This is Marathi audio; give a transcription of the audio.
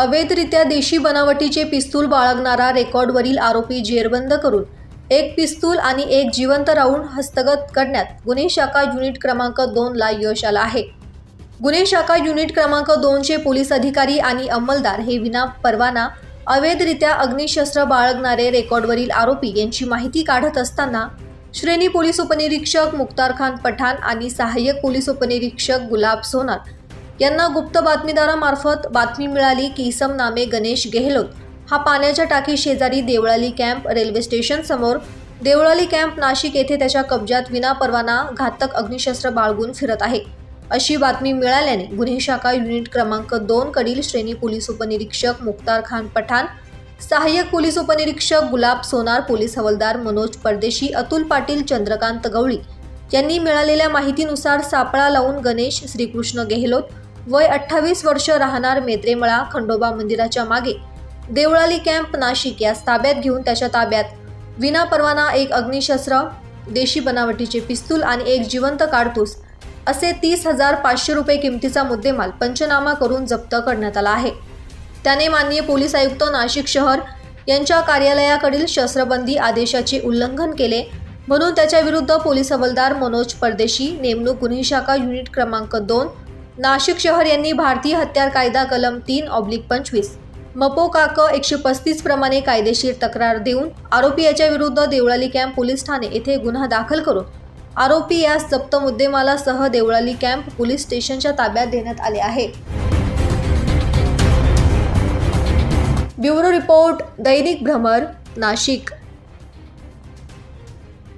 अवैधरित्या देशी बनावटीचे पिस्तूल बाळगणारा रेकॉर्डवरील आरोपी जेरबंद करून एक पिस्तूल आणि एक जिवंत राऊंड हस्तगत करण्यात गुन्हे शाखा युनिट क्रमांक दोनला यश आलं आहे. गुन्हे शाखा युनिट क्रमांक दोनचे पोलीस अधिकारी आणि अंमलदार हे विना परवाना अवैधरित्या अग्निशस्त्र बाळगणारे रेकॉर्डवरील आरोपी यांची माहिती काढत असताना श्रेणी पोलीस उपनिरीक्षक मुक्तार खान पठाण आणि सहाय्यक पोलीस उपनिरीक्षक गुलाब सोनार यांना गुप्त बातमीदारामार्फत बातमी मिळाली की इसम नामे गणेश गेहलोत. हा पाण्याच्या टाकी शेजारी देवळाली कॅम्प रेल्वे स्टेशन समोर. देवळाली कॅम्प नाशिक येथे त्याच्या कब्जात विनापरवाना घातक अग्निशस्त्र बाळगून फिरत आहे. अशी बातमी मिळाल्याने गुन्हे शाखा युनिट क्रमांक दोन कडील श्रेणी पोलीस उपनिरीक्षक मुख्तार खान पठाण सहाय्यक पोलीस उपनिरीक्षक गुलाब सोनार पोलीस हवालदार मनोज परदेशी अतुल पाटील चंद्रकांत गवळी यांनी मिळालेल्या माहितीनुसार सापळा लावून गणेश श्रीकृष्ण गेहलोत वय अठ्ठावीस वर्ष राहणार मेत्रेमळा खंडोबा मंदिराच्या मागे. देवळाली कॅम्प नाशिक यास ताब्यात घेऊन त्याच्या ताब्यात. विनापरवाना एक अग्निशस्त्र देशी बनावटीचे पिस्तूल आणि एक जिवंत काडतूस असे तीस हजार पाचशे रुपये किमतीचा मुद्देमाल पंचनामा करून जप्त करण्यात आला आहे. त्याने माननीय पोलीस आयुक्त नाशिक शहर यांच्या कार्यालयाकडील शस्त्रबंदी आदेशाचे उल्लंघन केले म्हणून त्याच्या विरुद्ध पोलीस हवालदार मनोज परदेशी नेमणूक गुन्हे शाखा युनिट क्रमांक दोन नाशिक शहर यांनी भारतीय हत्यार कायदा कलम तीन ऑब्लिक पंचवीस मपो काक एकशे पस्तीस प्रमाणे कायदेशीर तक्रार देऊन आरोपी याच्या विरुद्ध देवळाली कॅम्प पोलीस ठाणे येथे गुन्हा दाखल करून आरोपी यास जप्त मुद्देमालासह देवळाली कॅम्प पोलीस स्टेशनच्या ताब्यात देण्यात आले आहे. ब्युरो रिपोर्ट दैनिक भ्रमर नाशिक.